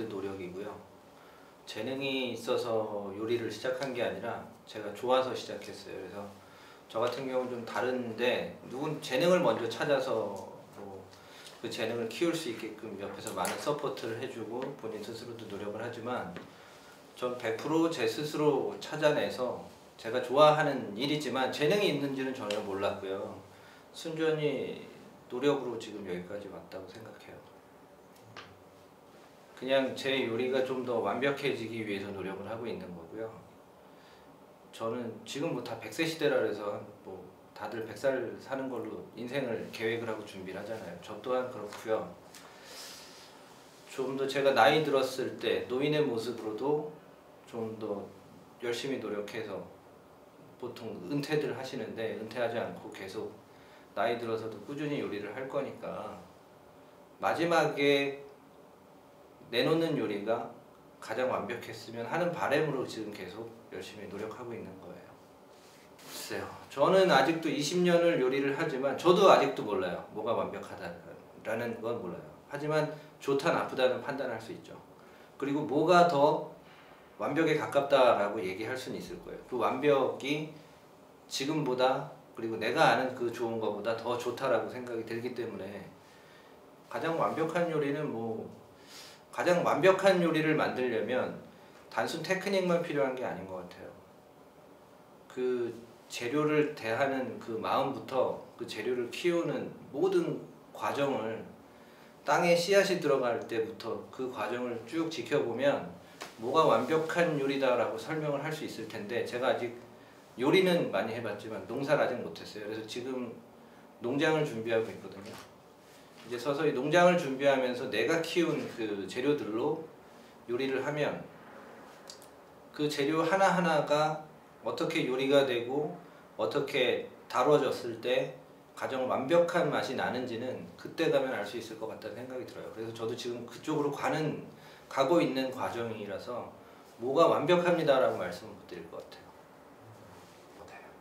노력이고요. 재능이 있어서 요리를 시작한 게 아니라 제가 좋아서 시작했어요. 그래서 저 같은 경우는 좀 다른데 누군 재능을 먼저 찾아서 뭐 그 재능을 키울 수 있게끔 옆에서 많은 서포트를 해주고 본인 스스로도 노력을 하지만 전 100%제 스스로 찾아내서 제가 좋아하는 일이지만 재능이 있는지는 전혀 몰랐고요. 순전히 노력으로 지금 여기까지 왔다고 생각해요. 그냥 제 요리가 좀 더 완벽해지기 위해서 노력을 하고 있는 거고요. 저는 지금 뭐 다 100세 시대라 그래서 뭐 다들 100살 사는 걸로 인생을 계획을 하고 준비를 하잖아요. 저 또한 그렇고요. 좀 더 제가 나이 들었을 때 노인의 모습으로도 좀 더 열심히 노력해서 보통 은퇴들 하시는데 은퇴하지 않고 계속 나이 들어서도 꾸준히 요리를 할 거니까 마지막에 내놓는 요리가 가장 완벽했으면 하는 바람으로 지금 계속 열심히 노력하고 있는 거예요. 글쎄요. 저는 아직도 20년을 요리를 하지만 저도 아직도 몰라요. 뭐가 완벽하다라는 건 몰라요. 하지만 좋다 나쁘다는 판단할 수 있죠. 그리고 뭐가 더 완벽에 가깝다라고 얘기할 수는 있을 거예요. 그 완벽이 지금보다 그리고 내가 아는 그 좋은 것보다 더 좋다라고 생각이 들기 때문에 가장 완벽한 요리는 뭐 가장 완벽한 요리를 만들려면 단순 테크닉만 필요한 게 아닌 것 같아요. 그 재료를 대하는 그 마음부터 그 재료를 키우는 모든 과정을 땅에 씨앗이 들어갈 때부터 그 과정을 쭉 지켜보면 뭐가 완벽한 요리다라고 설명을 할 수 있을 텐데 제가 아직 요리는 많이 해봤지만 농사를 아직 못했어요. 그래서 지금 농장을 준비하고 있거든요. 이제 서서히 농장을 준비하면서 내가 키운 그 재료들로 요리를 하면 그 재료 하나하나가 어떻게 요리가 되고 어떻게 다뤄졌을 때 가장 완벽한 맛이 나는지는 그때 가면 알 수 있을 것 같다는 생각이 들어요. 그래서 저도 지금 그쪽으로 가는 가고 있는 과정이라서 뭐가 완벽합니다라고 말씀을 못 드릴 것 같아요.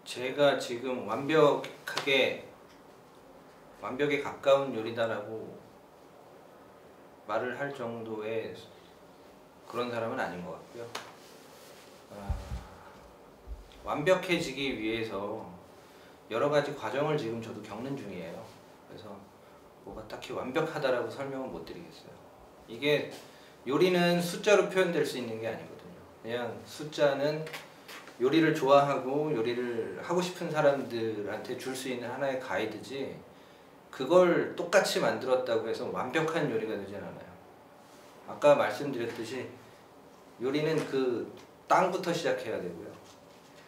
제가 지금 완벽하게 완벽에 가까운 요리다라고 말을 할 정도의 그런 사람은 아닌 것 같고요. 아, 완벽해지기 위해서 여러 가지 과정을 지금 저도 겪는 중이에요. 그래서 뭐가 딱히 완벽하다라고 설명은 못 드리겠어요. 이게 요리는 숫자로 표현될 수 있는 게 아니거든요. 그냥 숫자는 요리를 좋아하고 요리를 하고 싶은 사람들한테 줄 수 있는 하나의 가이드지 그걸 똑같이 만들었다고 해서 완벽한 요리가 되진 않아요. 아까 말씀드렸듯이 요리는 그 땅부터 시작해야 되고요.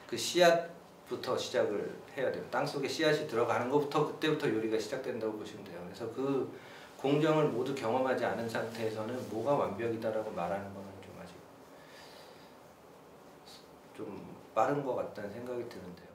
그 씨앗부터 시작을 해야 돼요. 땅 속에 씨앗이 들어가는 것부터 그때부터 요리가 시작된다고 보시면 돼요. 그래서 그 공정을 모두 경험하지 않은 상태에서는 뭐가 완벽이다라고 말하는 거는 좀 아직 좀 빠른 것 같다는 생각이 드는데요.